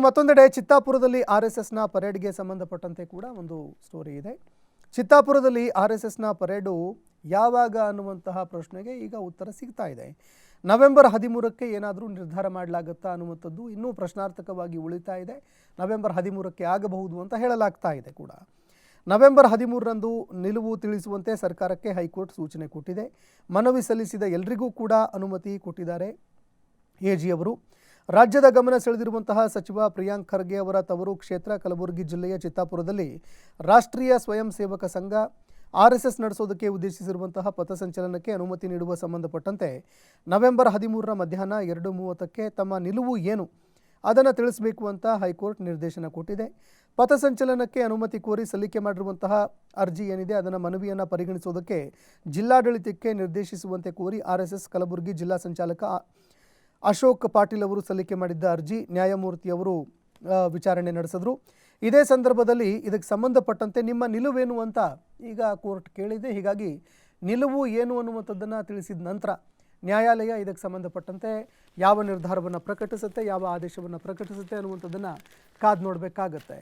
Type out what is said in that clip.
ಮತ್ತೊಂದೆಡೆ ಚಿತ್ತಾಪುರದಲ್ಲಿ R S ಎಸ್ನ ಪರೇಡ್ಗೆ ಸಂಬಂಧಪಟ್ಟಂತೆ ಕೂಡ ಒಂದು ಸ್ಟೋರಿ ಇದೆ. ಚಿತ್ತಾಪುರದಲ್ಲಿ ಆರ್ ಎಸ್ ಎಸ್ನ ಪರೇಡು ಯಾವಾಗ ಅನ್ನುವಂತಹ ಪ್ರಶ್ನೆಗೆ ಈಗ ಉತ್ತರ ಸಿಗ್ತಾ ಇದೆ. ನವೆಂಬರ್ ಹದಿಮೂರಕ್ಕೆ ಏನಾದರೂ ನಿರ್ಧಾರ ಮಾಡಲಾಗುತ್ತಾ ಅನ್ನುವಂಥದ್ದು ಇನ್ನೂ ಪ್ರಶ್ನಾರ್ಥಕವಾಗಿ ಉಳಿತಾ ಇದೆ. ನವೆಂಬರ್ ಹದಿಮೂರಕ್ಕೆ ಆಗಬಹುದು ಅಂತ ಹೇಳಲಾಗ್ತಾ ಇದೆ ಕೂಡ. ನವೆಂಬರ್ ಹದಿಮೂರರಂದು ನಿಲುವು ತಿಳಿಸುವಂತೆ ಸರ್ಕಾರಕ್ಕೆ ಹೈಕೋರ್ಟ್ ಸೂಚನೆ ಕೊಟ್ಟಿದೆ. ಮನವಿ ಸಲ್ಲಿಸಿದ ಎಲ್ರಿಗೂ ಕೂಡ ಅನುಮತಿ ಕೊಟ್ಟಿದ್ದಾರೆ. ಎಜಿ ಅವರು. ರಾಜ್ಯದ ಗಮನ ಸೆಳೆದಿರುವಂತಹ ಸಚಿವ ಪ್ರಿಯಾಂಕ್ ಖರ್ಗೆ ಅವರ ತವರು ಕ್ಷೇತ್ರ ಕಲಬುರಗಿ ಜಿಲ್ಲೆಯ ಚಿತ್ತಾಪುರದಲ್ಲಿ ರಾಷ್ಟ್ರೀಯ ಸ್ವಯಂ ಸೇವಕ ಸಂಘ ಆರ್ ಎಸ್ ಎಸ್ ನಡೆಸೋದಕ್ಕೆ ಉದ್ದೇಶಿಸಿರುವಂತಹ ಪಥಸಂಚಲನಕ್ಕೆ ಅನುಮತಿ ನೀಡುವ ಸಂಬಂಧಪಟ್ಟಂತೆ ನವೆಂಬರ್ ಹದಿಮೂರರ ಮಧ್ಯಾಹ್ನ ಎರಡು ಮೂವತ್ತಕ್ಕೆ ತಮ್ಮ ನಿಲುವು ಏನು ಅದನ್ನು ತಿಳಿಸಬೇಕು ಅಂತ ಹೈಕೋರ್ಟ್ ನಿರ್ದೇಶನ ಕೊಟ್ಟಿದೆ. ಪಥಸಂಚಲನಕ್ಕೆ ಅನುಮತಿ ಕೋರಿ ಸಲ್ಲಿಕೆ ಮಾಡಿರುವಂತಹ ಅರ್ಜಿ ಏನಿದೆ ಅದನ್ನು ಮನವಿಯನ್ನು ಪರಿಗಣಿಸೋದಕ್ಕೆ ಜಿಲ್ಲಾಡಳಿತಕ್ಕೆ ನಿರ್ದೇಶಿಸುವಂತೆ ಕೋರಿ ಆರ್ ಎಸ್ ಕಲಬುರಗಿ ಜಿಲ್ಲಾ ಸಂಚಾಲಕ ಅಶೋಕ್ ಪಾಟೀಲ್ ಅವರು ಸಲ್ಲಿಕೆ ಮಾಡಿದ್ದ ಅರ್ಜಿ ನ್ಯಾಯಮೂರ್ತಿಯವರು ವಿಚಾರಣೆ ನಡೆಸಿದ್ರು. ಇದೇ ಸಂದರ್ಭದಲ್ಲಿ ಇದಕ್ಕೆ ಸಂಬಂಧಪಟ್ಟಂತೆ ನಿಮ್ಮ ನಿಲುವೇನು ಅಂತ ಈಗ ಕೋರ್ಟ್ ಕೇಳಿದೆ. ಹೀಗಾಗಿ ನಿಲುವು ಏನು ಅನ್ನುವಂಥದ್ದನ್ನು ತಿಳಿಸಿದ ನಂತರ ನ್ಯಾಯಾಲಯ ಇದಕ್ಕೆ ಸಂಬಂಧಪಟ್ಟಂತೆ ಯಾವ ನಿರ್ಧಾರವನ್ನು ಪ್ರಕಟಿಸುತ್ತೆ, ಯಾವ ಆದೇಶವನ್ನು ಪ್ರಕಟಿಸುತ್ತೆ ಅನ್ನುವಂಥದ್ದನ್ನು ಕಾದು ನೋಡಬೇಕಾಗತ್ತೆ.